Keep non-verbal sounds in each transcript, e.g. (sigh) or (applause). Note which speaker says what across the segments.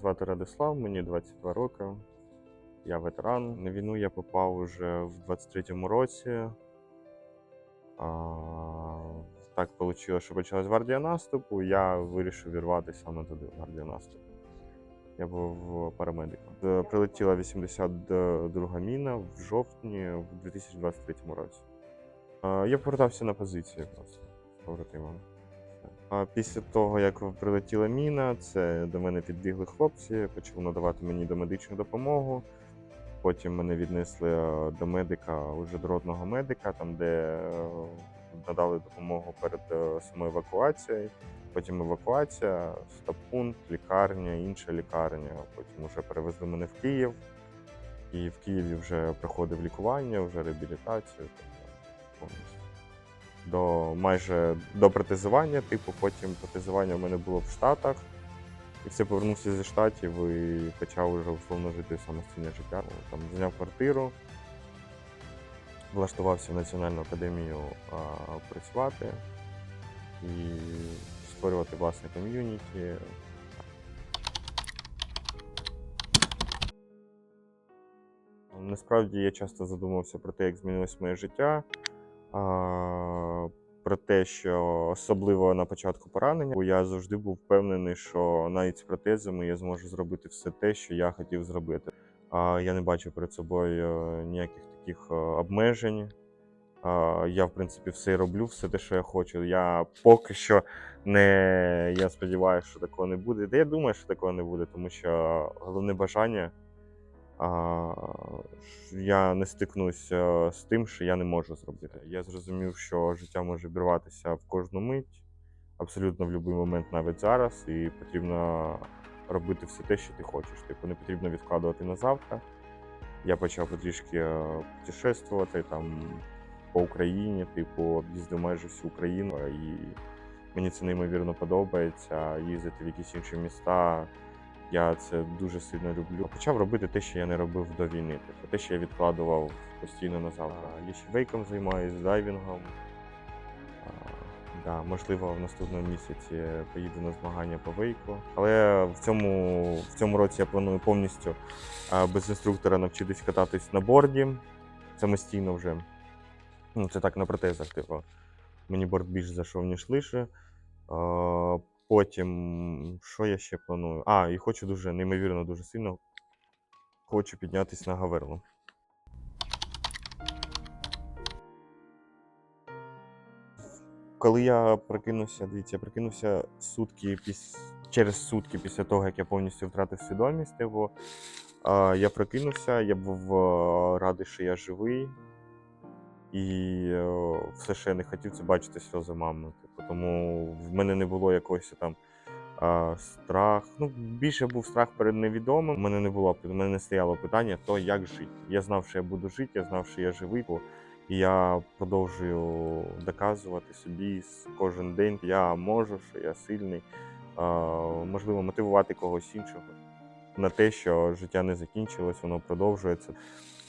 Speaker 1: Звати Радислав, мені 22 роки. Я ветеран. На війну я попав уже в 23-му році. А, так вийшло, що почалась гвардія наступу. Я вирішив вірватися саме туди, в гвардію наступу. Я був парамедиком. Е, Прилетіла 82 міна в жовтні в 2023 році. Е, Я повертався на позицію якраз з побратимами. А після того, як прилетіла міна, це до мене підбігли хлопці, почали надавати мені домедичну допомогу. Потім мене віднесли до медика, уже до родного медика, там, де е, надали допомогу перед е, самою евакуацією. Потім евакуація, стаб-пункт, лікарня, інша лікарня. Потім вже перевезли мене в Київ. І в Києві вже проходив лікування, вже реабілітацію. тобто повністю до майже до протезування. Типу, потім протезування в мене було в Штатах. І все повернувся зі штатів і почав вже условно жити самостійне життя. Там зайняв квартиру, влаштувався в Національну академію а, працювати і створювати власне ком'юніті. Насправді я часто задумався про те, як змінилось моє життя. А, про те, що особливо на початку поранення, бо я завжди був впевнений, що навіть з протезами я зможу зробити все те, що я хотів зробити. А я не бачу перед собою е, ніяких таких е, обмежень. Я, в принципі, все роблю, все те, що я хочу. Я поки що не я сподіваюся, що такого не буде. Та я думаю, що такого не буде, тому що головне бажання. А, я не стикнуся з тим, що я не можу зробити. Я зрозумів, що життя може обірватися в кожну мить, абсолютно в будь-який момент, навіть зараз, і потрібно робити все те, що ти хочеш. Типу, не потрібно відкладувати на завтра. Я почав потрішки е, путешествувати там по Україні, типу, об'їздив майже всю Україну, і мені це неймовірно подобається. Їздити в якісь інші міста. Я це дуже сильно люблю. Почав робити те, що я не робив до війни. Тобто те, що я відкладував постійно на завтра. Лісівейком займаюся, дайвінгом. А, Да, можливо, в наступному місяці поїду на змагання по вейку. Але в цьому, в цьому році я планую повністю без інструктора навчитись кататись на борді самостійно вже. Ну, це так на протезах, типу. Мені борт більш зайшов, ніж лише. Потім, що я ще планую? А, і хочу дуже, неймовірно, дуже сильно хочу піднятися на Гаверлу. Коли я прокинувся, дивіться, я прокинувся сутки піс... через сутки після того, як я повністю втратив свідомість. Типу, а, я прокинувся, я був радий, що я живий. І е, все, я не хотів, це бачити сльози мами. Типу, тому в мене не було якогось там а, страх. Ну, більше був страх перед невідомим. У мене не було у мене не стояло питання, то як жити. Я знав, що я буду жити, я знав, що я живий. І я продовжую доказувати собі кожен день, я можу, що я сильний. А, можливо, мотивувати когось іншого на те, що життя не закінчилось, воно продовжується.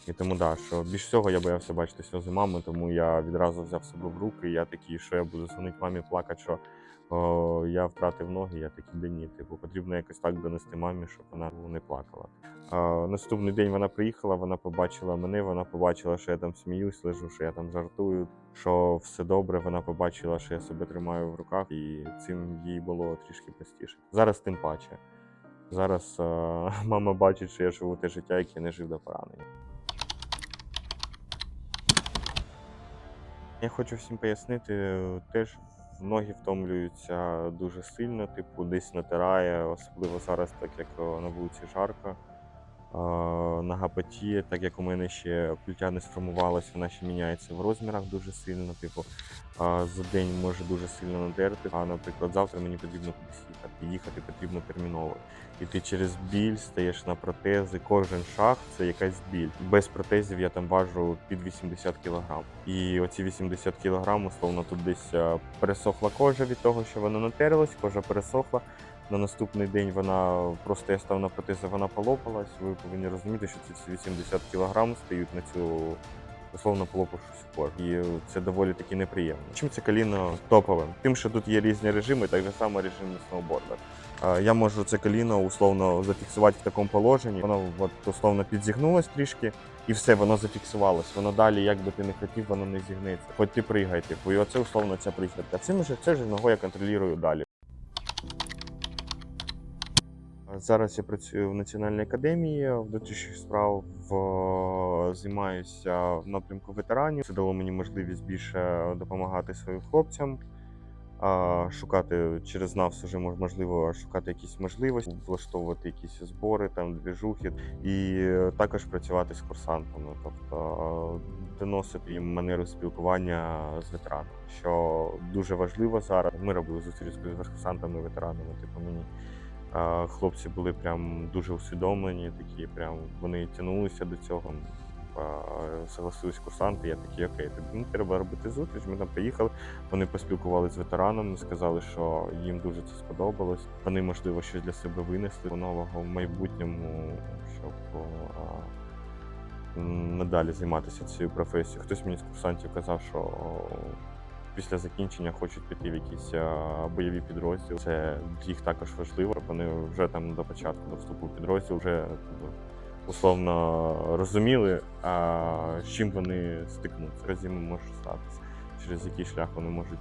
Speaker 1: І тому да, що більш всього я боявся бачити сльози мами, тому я відразу взяв себе в руки. І я такий, що я буду дзвонити мамі, плакати, що о, я втратив ноги, я такий, да ні, типу, потрібно якось так донести мамі, щоб вона не плакала. А, наступний день вона приїхала, вона побачила мене, вона побачила, що я там сміюсь, лежу, що я там жартую, що все добре. Вона побачила, що я себе тримаю в руках, і цим їй було трішки простіше. Зараз тим паче. Зараз е, (laughs) мама бачить, що я живу те життя, яке не жив до поранення. Я хочу всім пояснити, теж ноги втомлюються дуже сильно, типу, десь натирає, особливо зараз, так як е, на вулиці жарко. Нога потіє, так як у мене ще плюття не сформувалась, вона ще міняється в розмірах дуже сильно. Типу, за день може дуже сильно надерти. А, наприклад, завтра мені потрібно кудись їхати. Їхати потрібно терміново. І ти через біль стаєш на протези. Кожен шаг це якась біль. Без протезів я там важу під 80 кг. І оці 80 кг, условно, тут десь пересохла кожа від того, що вона натерлась, кожа пересохла. На наступний день вона просто я став на протези, вона полопалась. Ви повинні розуміти, що ці всі 80 кг стають на цю условно полопавшись кожу. І це доволі таки неприємно. Чим це коліно топове? Тим, що тут є різні режими, так само режим на сноубордах. Е, Я можу це коліно условно зафіксувати в такому положенні. Воно от, условно підзігнулось трішки, і все, воно зафіксувалось. Воно далі, як би ти не хотів, воно не зігнеться. Хоч ти пригай, типу, і оце условно ця присядка. Цим же це ж ногою я контролюю далі. Зараз я працюю в Національній академії внутрішніх справ, в, займаюся в напрямку ветеранів. Це дало мені можливість більше допомагати своїм хлопцям, шукати через нас вже можливо шукати якісь можливості, влаштовувати якісь збори, там двіжухи, і також працювати з курсантами, тобто доносити їм манеру спілкування з ветеранами, що дуже важливо зараз. Ми робили зустріч з курсантами, ветеранами. Типу мені Хлопці були прям дуже усвідомлені, такі прям вони тягнулися до цього. Согласились курсанти, я такий, окей, тобі треба робити зустріч. Ми там приїхали. Вони поспілкувалися з ветеранами, сказали, що їм дуже це сподобалось. Вони, можливо, щось для себе винесли нового в майбутньому, щоб а, надалі займатися цією професією. Хтось мені з курсантів казав, що після закінчення хочуть піти в якісь а, бойові підрозділи. Це їх також важливо. Вони вже там до початку до вступу в підрозділ вже ну, условно розуміли, а, з чим вони стикнуться. Разів може статися, через який шлях вони можуть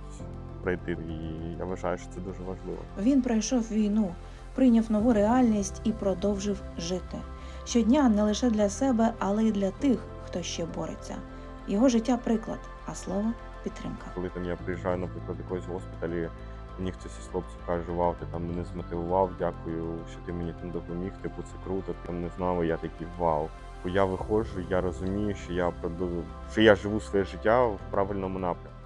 Speaker 1: пройти. І я вважаю, що це дуже важливо.
Speaker 2: Він пройшов війну, прийняв нову реальність і продовжив жити. Щодня не лише для себе, але й для тих, хто ще бореться. Його життя приклад, а слово підтримка.
Speaker 1: Коли там я приїжджаю, наприклад, якогось госпіталі, мені хтось із хлопців каже, вау, ти там мене змотивував, дякую, що ти мені там допоміг, типу це круто, там не знав, і я такий вау. Бо я виходжу, я розумію, що я що я живу своє життя в правильному напрямку.